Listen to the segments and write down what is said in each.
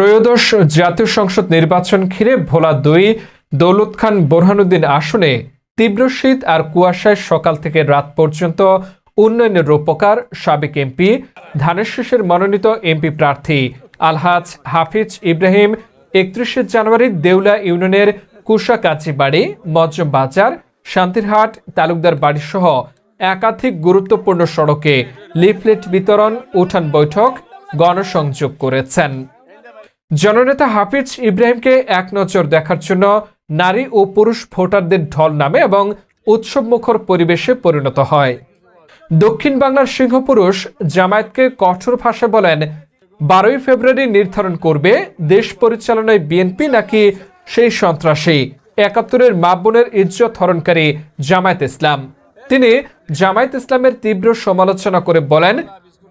ত্রয়োদশ জাতীয় সংসদ নির্বাচন ঘিরে ভোলা দুই, দৌলত খান বোরহানুদ্দিন আসনে তীব্র শীত আর কুয়াশায় সকাল থেকে রাত পর্যন্ত উন্নয়নের রূপকার সাবেক এমপি, ধানের মনোনীত এমপি প্রার্থী আলহাজ হাফিজ ইব্রাহিম, একত্রিশে জানুয়ারি দেউলা ইউনিয়নের কুশাকাচি বাড়ি, মজ্জম বাজার, শান্তিরহাট, তালুকদার বাড়ি সহ একাধিক গুরুত্বপূর্ণ সড়কে লিফলেট বিতরণ, উঠান বৈঠক, গণসংযোগ করেছেন। জননেতা হাফিজ ইব্রাহিমকে এক নজর দেখার জন্য নারী ও পুরুষ ভোটারদের ঢল নামে এবং উৎসবমুখর পরিবেশে পরিণত হয়। দক্ষিণ বাংলার সিংহপুরুষ জামায়াতকে কঠোর ভাষায় বলেন, বারোই ফেব্রুয়ারি নির্ধারণ করবে দেশ পরিচালনায় বিএনপি নাকি সেই সন্ত্রাসী। একাত্তরের মা বোনের ইজ্জত হরণকারী জামায়াত ইসলাম। তিনি জামায়াত ইসলামের তীব্র সমালোচনা করে বলেন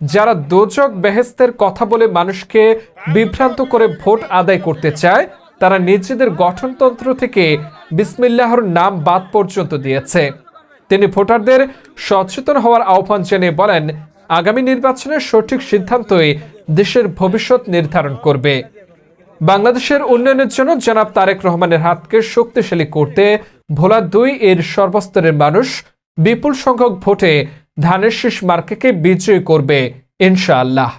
যারা দোজক বেহেস্তের কথা বলে মানুষকে বিভ্রান্ত করে ভোট আদায় করতে চায়, তারা নিজেদের গঠনতন্ত্র থেকে বিসমিল্লাহর নাম বাদ পর্যন্ত দিয়েছে। তিনি ভোটারদের সচেতন হওয়ার আহ্বান জানিয়ে বলেন, আগামী নির্বাচনের সঠিক সিদ্ধান্তই দেশের ভবিষ্যৎ নির্ধারণ করবে। বাংলাদেশের উন্নয়নের জন্য জনাব তারেক রহমানের হাতকে শক্তিশালী করতে ভোলা দুই এর সর্বস্তরের মানুষ বিপুল সংখ্যক ভোটে ধানের শীষ মার্কেকে বিজয়ী করবে ইনশাআল্লাহ।